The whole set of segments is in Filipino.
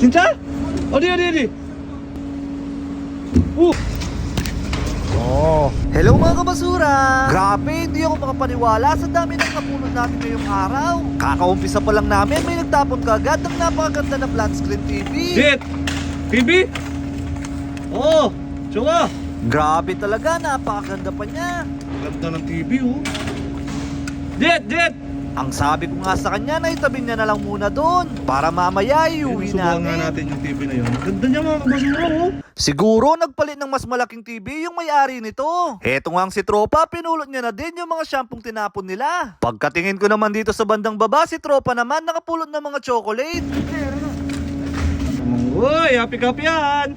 진짜? 어디 어디 어디? 오. Oh. Hello mga kabasura! Grabe, hindi ako makapaniwala sa dami ng napulot namin ngayong araw. Kakaumpisa pa lang namin, may nagtapon kagad ng napakaganda na flat screen TV. jet. TV? Oh, 좋아. Grabe talaga, napakaganda pa niya. Ganda ng TV oh. Jet, jet. Ang sabi ko nga sa kanya na itabi niya na lang muna doon para mamaya iuwi Subukan natin. nga natin yung TV na yun. Ganda niya mga kabasura oh. Siguro nagpalit ng mas malaking TV yung may-ari nito. Heto nga ang si Tropa, pinulot niya na din yung mga shampong tinapon nila. Pagkatingin ko naman dito sa bandang baba, si Tropa naman nakapulot ng mga chocolate. Uy, happy-happy yan.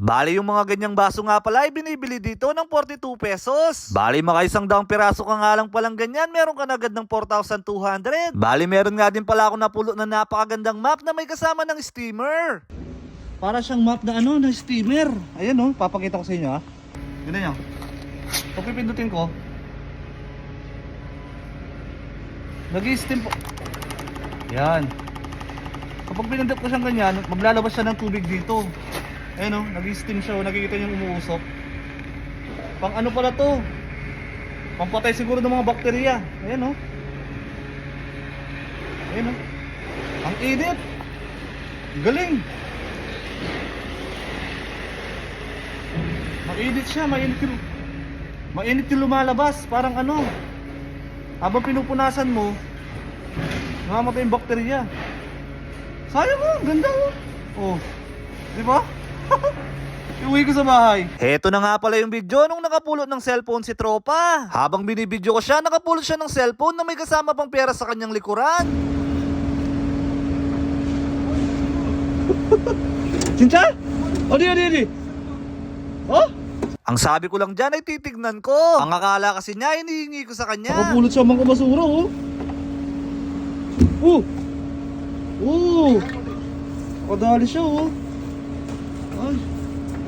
Bali yung mga ganyang baso nga pala ay binibili dito ng 42 pesos. Bali maka isang daang piraso ka nga lang palang ganyan, meron ka na agad ng 4,200. Bali meron nga din pala ako napulot na napakagandang map na may kasama ng steamer. Para siyang map na ano, na steamer. Ayan oh, papakita ko sa inyo ah. Ganun nyo. Pag pipindutin ko, nag-steam po. Yan. Kapag pinindot ko siyang ganyan, maglalabas siya ng tubig dito. Ayan oh, nag-steam siya oh, nakikita niyo yung umuusok. Pang ano pala to? Pampatay siguro ng mga bakterya. Ayan oh. Ayan oh. Ang init. Galing. Mainit siya, mainit yung, mainit yung lumalabas, parang ano, habang pinupunasan mo, namamatay yung bakterya. Sayang mo, ganda mo. Oh, di ba? Uwi ko sa bahay. Heto na nga pala yung video nung nakapulot ng cellphone si Tropa. Habang binibidyo ko siya, nakapulot siya ng cellphone na may kasama pang pera sa kanyang likuran. Sincha? Odi, odi, odi. Oh? Ang sabi ko lang dyan ay titignan ko. Ang akala kasi niya, hinihingi ko sa kanya. Nakapulot siya mga basura, oh. Oh! Oh! Kadali siya, oh. Ay.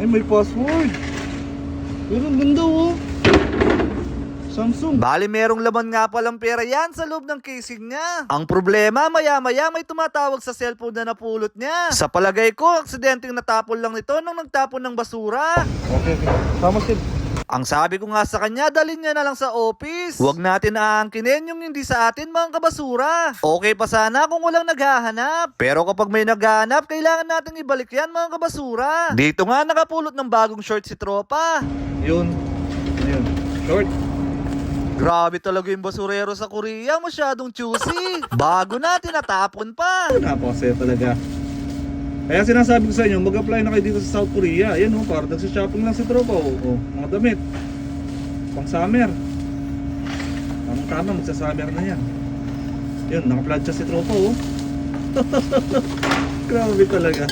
Ay may password. Pero ang ganda oh. Samsung. Bali merong laman nga palang pera yan sa loob ng casing niya. Ang problema, maya-maya may tumatawag sa cellphone na napulot niya. Sa palagay ko, aksidenteng natapon lang nito nung nagtapon ng basura. Okay, okay. Tama siya. Ang sabi ko nga sa kanya, dalhin niya na lang sa office. Huwag natin aangkinin yung hindi sa atin mga kabasura. Okay pa sana kung walang naghahanap. Pero kapag may naghahanap, kailangan natin ibalik yan mga kabasura. Dito nga nakapulot ng bagong short si Tropa. Yun. Yun. Short. Grabe talaga yung basurero sa Korea, masyadong choosy. Bago na, tinatapon pa. Napakasaya talaga. Kaya sinasabi ko sa inyo, mag-apply na kayo dito sa South Korea. Ayan oh, para nagsa-shopping lang si Tropa oh. oh mga damit. Pang summer. Tamang tama, magsa-summer na yan. Yun, naka-plancha si Tropa oh. Grabe talaga.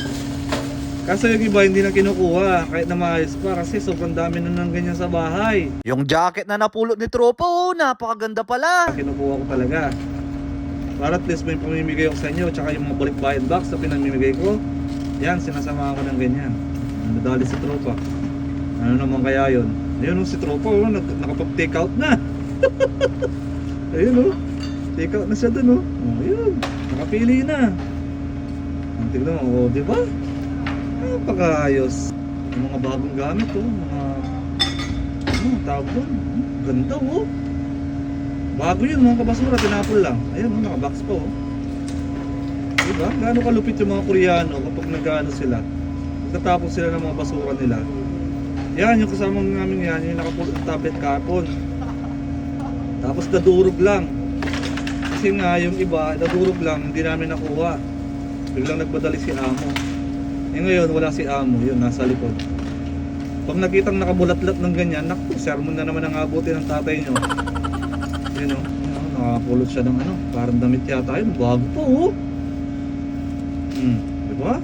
Kaso yung iba hindi na kinukuha kahit na maayos pa kasi sobrang dami na ng ganyan sa bahay. Yung jacket na napulot ni Tropa, oh, napakaganda pala. Kinukuha ko talaga. Para at least may pamimigay ako sa inyo tsaka yung mga balikbayan box na pinamimigay ko. Yan, sinasama ko ng ganyan. Nadali si tropa. Ano naman kaya yun? Ayun oh, si tropa oh, nag, nakapag-take out na. ayun oh. Take out na siya dun oh. oh ayun. Nakapili na. Ang tignan mo, oh, di ba? Napakaayos. Yung mga bagong gamit oh. Mga, ano, tawag doon. Ganda oh. Bago yun mga kabasura, tinapon lang. Ayun, oh, nakabox pa oh. Diba? Gaano kalupit yung mga Koreano kapag nag-ano sila. Nagtatapon sila ng mga basura nila. Yan, yung kasama namin yan, yung nakapulot kahapon. Tapos nadurog lang. Kasi nga, yung iba, nadurog lang, hindi namin nakuha. Biglang nagpadali si Amo. Eh ngayon, wala si Amo, yun, nasa likod. Pag nakitang nakabulatlat ng ganyan, naku, sermon na naman ang abutin ng tatay nyo. Yun o, yun, o, nakapulot siya ng ano, parang damit yata yun, bago po oh. Hmm, di ba?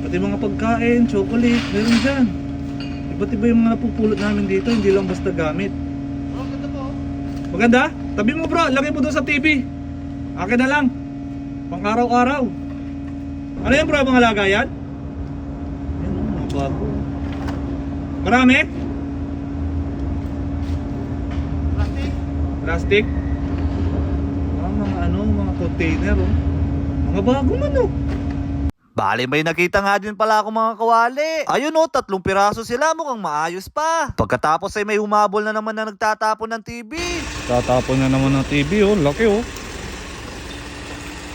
Pati mga pagkain, chocolate, meron dyan. Iba't iba yung mga napupulot namin dito, hindi lang basta gamit. Oh, ganda po. Maganda? Tabi mo bro, lagay mo doon sa TV. Akin na lang. Pang araw-araw. Ano yan bro, mga lagayan? Yan o, mga bago. Marami? Plastic? Plastic? Ano, mga container oh. Mga bago man oh. Bali may nakita nga din pala ako mga kawali. Ayun o, tatlong piraso sila mukhang maayos pa. Pagkatapos ay may humabol na naman na nagtatapon ng TV. Tatapon na naman ng TV oh, laki oh.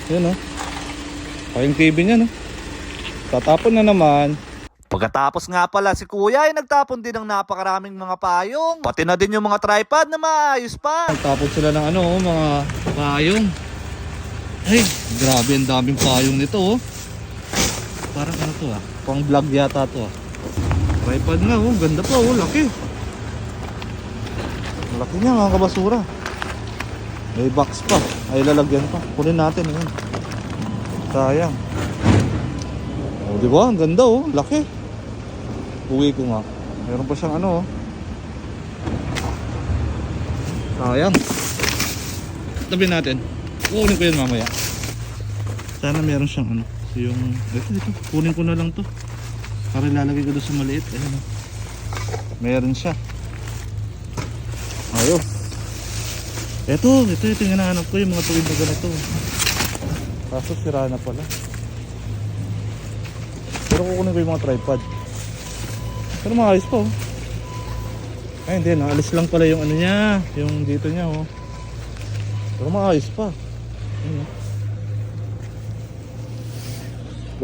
Yan oh. Kayong TV niya no. Tatapon na naman. Pagkatapos nga pala si kuya ay nagtapon din ng napakaraming mga payong. Pati na din yung mga tripod na maayos pa. Tapon sila ng ano oh, mga payong. Ay, grabe ang daming payong nito oh. Parang ano to ah, pang vlog yata to ah. Tripod nga oh, ganda pa oh, laki. Laki niya mga kabasura. May box pa, ay lalagyan pa. Kunin natin yun. Sayang. Oh, di ba? Ang ganda oh, laki. Uwi ko nga. Meron pa siyang ano oh. Sayang. Tabi natin. Kukunin ko yun mamaya. Sana meron siyang ano. Yung... Ito, ito. Kunin ko na lang to. Para ilalagay ko doon sa maliit. Ayan o. Meron siya. Ayos. Ito, ito, ito yung hinahanap ko. Yung mga tuwid na ganito. Kaso sira na pala. Pero kukunin ko yung mga tripod. Pero maayos pa. Ay hindi, naalis lang pala yung ano niya, yung dito niya oh. Pero maayos pa. Ayun, oh.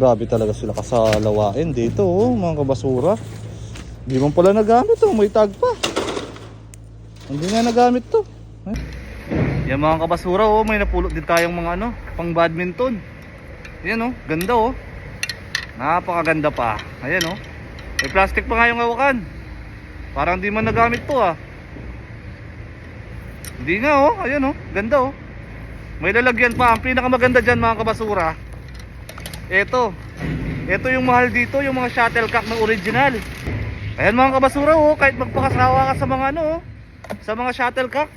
Grabe talaga sila kasalawain dito oh, mga kabasura. Hindi man pala nagamit oh, may tag pa. Hindi nga nagamit to. Ay. Yan mga kabasura oh, may napulot din tayong mga ano, pang badminton. Yan oh, ganda oh. Napakaganda pa. Ayan oh. May plastic pa nga yung hawakan. Parang di man nagamit to ah. Hindi nga oh, ayan oh, ganda oh. May lalagyan pa. Ang pinakamaganda dyan mga kabasura. Ito. Ito yung mahal dito, yung mga shuttlecock na original. Ayan mga kabasura oh, kahit magpakasawa ka sa mga ano oh, sa mga shuttlecock.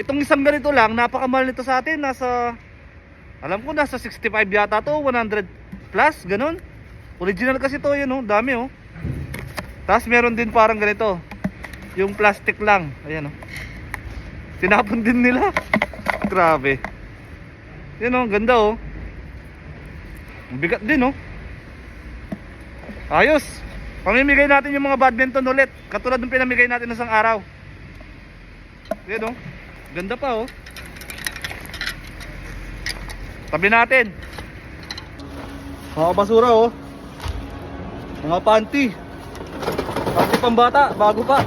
Itong isang ganito lang, napakamahal nito sa atin, nasa alam ko nasa 65 yata to, 100 plus, ganun. Original kasi to, yun oh, dami oh. Tapos meron din parang ganito. Yung plastic lang. Ayan oh. Tinapon din nila. Grabe. Yan oh, ganda oh. Bigat din oh. Ayos. Pamimigay natin yung mga badminton ulit. Katulad ng pinamigay natin isang araw. Yan oh. Ganda pa oh. Tabi natin. Mga basura oh. Mga panty. Panty pambata, bago pa.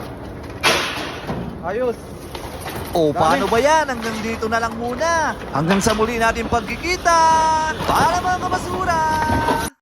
Ayos. O Dami. paano ba yan? Hanggang dito na lang muna. Hanggang sa muli natin pagkikita para mga kamasura.